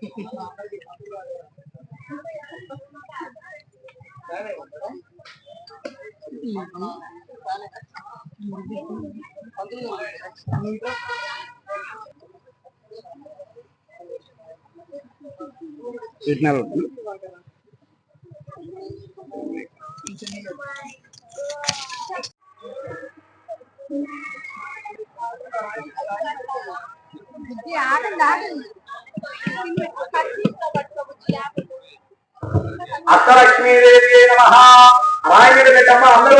గట్టి అష్టలక్ష్మీదేవి నమ. రాయగడి పెట్టమ్మ అందరూ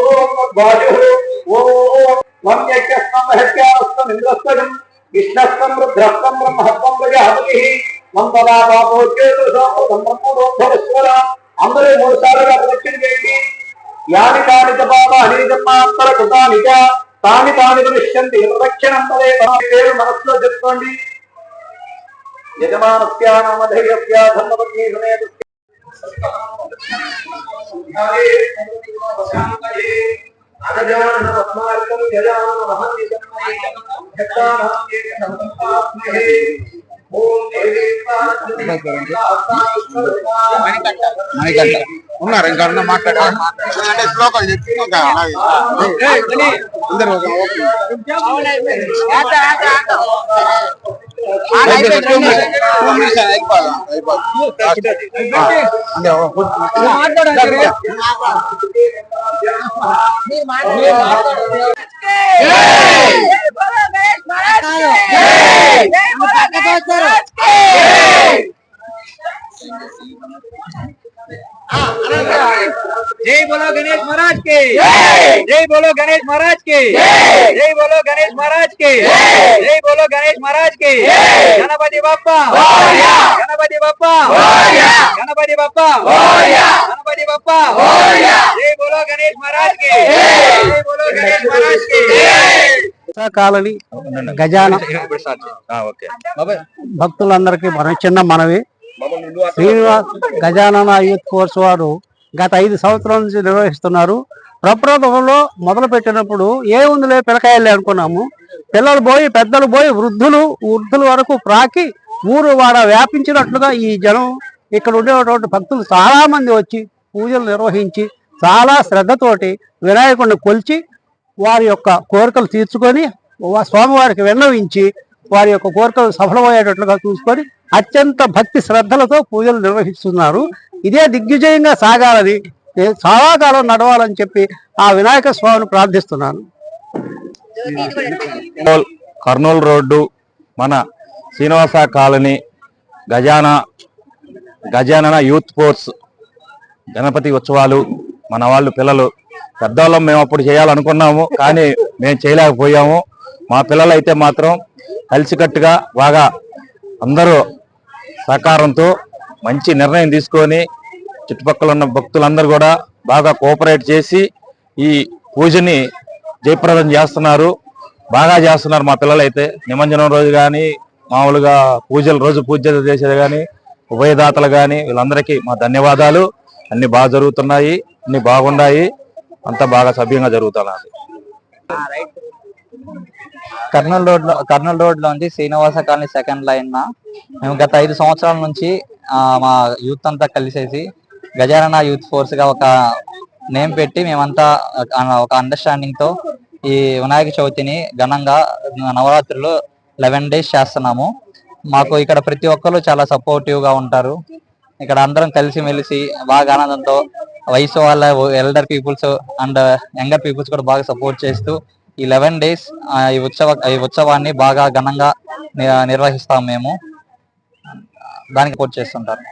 వాయు ఓం మమ్యజ్ఞస్తం మహత్యాస్తం ప్రజాపతి మందనా పాపోచేతు బ్రహ్మోద్భవస్వర అందరూ మూడు సార్లుగా ప్రదక్షిణ చేసి యాని కాని చ పాపాని జన్మాంతర తాని తాని దృశ్యంతి ప్రదక్షిణం పదే పేరు మనసులో చెప్పుకోండి ధర్మపత్ని అగజానన పద్మార్కం యజానన మహన్నిజన్మయే యక్షానాం ఏకసంతాత్మహే ఓం మణికంఠ ఉన్నారు ఇంకా ఉన్న మాట్లాడారు అంటే శ్లోకాలు చెప్పి ఇంకా అలాగే. అందరూ ఒక गणेश महाराज के जय बोलो गणेश महाराज के जय बोलो गणेश महाराज के जय बोलो गणेश महाराज के गणपति बाप्पा गणपति बाप्पा गणपति बाप्पा गणपति बाप्पा जय बोलो गणेश महाराज के जय बोलो गणेश महाराज के కాలనీ గజాన ఓకే బాబాయ్ భక్తులందరికీ మన చిన్న మనవి బాబాయ్ నువ్వు అట్లా శ్రీనివాస్ గజానన యూత్ ఫోర్స్ వారు గత ఐదు సంవత్సరాల నుంచి నిర్వహిస్తున్నారు. ప్రప్రథమంలో మొదలు పెట్టినప్పుడు ఏముందిలే పిల్లకాయలే అనుకున్నాము. పిల్లలు పోయి పెద్దలు పోయి వృద్ధులు వృద్ధుల వరకు ప్రాకి ఊరు వాడ వ్యాపించినట్లుగా ఈ జనం ఇక్కడ ఉండేటువంటి భక్తులు చాలామంది వచ్చి పూజలు నిర్వహించి చాలా శ్రద్ధతోటి వినాయకుడిని కొలిచి వారి యొక్క కోరికలు తీర్చుకొని స్వామివారికి విన్నవించి వారి యొక్క కోరికలు సఫలమయ్యేటట్లుగా చూసుకొని అత్యంత భక్తి శ్రద్ధలతో పూజలు నిర్వహిస్తున్నారు. ఇదే దిగ్విజయంగా సాగాలని చాలా కాలం నడవాలని చెప్పి ఆ వినాయక స్వామిని ప్రార్థిస్తున్నాను. కర్నూలు రోడ్డు మన శ్రీనివాస కాలనీ గజాన గజానన యూత్ ఫోర్స్ గణపతి ఉత్సవాలు మన వాళ్ళు పిల్లలు పెద్దవాళ్ళం మేము అప్పుడు చేయాలనుకున్నాము కానీ మేము చేయలేకపోయాము. మా పిల్లలు అయితే మాత్రం కలిసికట్టుగా బాగా అందరూ సహకారంతో మంచి నిర్ణయం తీసుకొని చుట్టుపక్కల ఉన్న భక్తులందరూ కూడా బాగా కోఆపరేట్ చేసి ఈ పూజని జయప్రదం చేస్తున్నారు. బాగా చేస్తున్నారు మా పిల్లలు అయితే నిమజ్జనం రోజు కానీ మామూలుగా పూజలు రోజు పూజ చేసేది కానీ ఉభయదాతలు కానీ వీళ్ళందరికీ మా ధన్యవాదాలు. అన్ని బాగా జరుగుతున్నాయి అన్ని బాగున్నాయి. అంతా బాగా సభ్యంగా జరుగుతున్నారు కర్నూలు రోడ్లో కర్నూలు రోడ్ లోంచి శ్రీనివాస కాలనీ సెకండ్ లైన్ మేము గత ఐదు సంవత్సరాల నుంచి మా యూత్ అంతా కలిసేసి గజానన యూత్ ఫోర్స్గా ఒక నేమ్ పెట్టి మేమంతా ఒక అండర్స్టాండింగ్తో ఈ వినాయక చవితిని ఘనంగా నవరాత్రులు లెవెన్ డేస్ చేస్తున్నాము. మాకు ఇక్కడ ప్రతి ఒక్కరు చాలా సపోర్టివ్గా ఉంటారు. ఇక్కడ అందరం కలిసి మెలిసి బాగా ఆనందంతో వయసు వాళ్ళ elder peoples and younger peoples కూడా బాగా సపోర్ట్ చేస్తూ ఈ లెవెన్ డేస్ ఈ ఉత్సవ ఈ ఉత్సవాన్ని బాగా ఘనంగా నిర్వహిస్తాం మేము. దానికి సపోర్ట్ చేస్తుంటారు.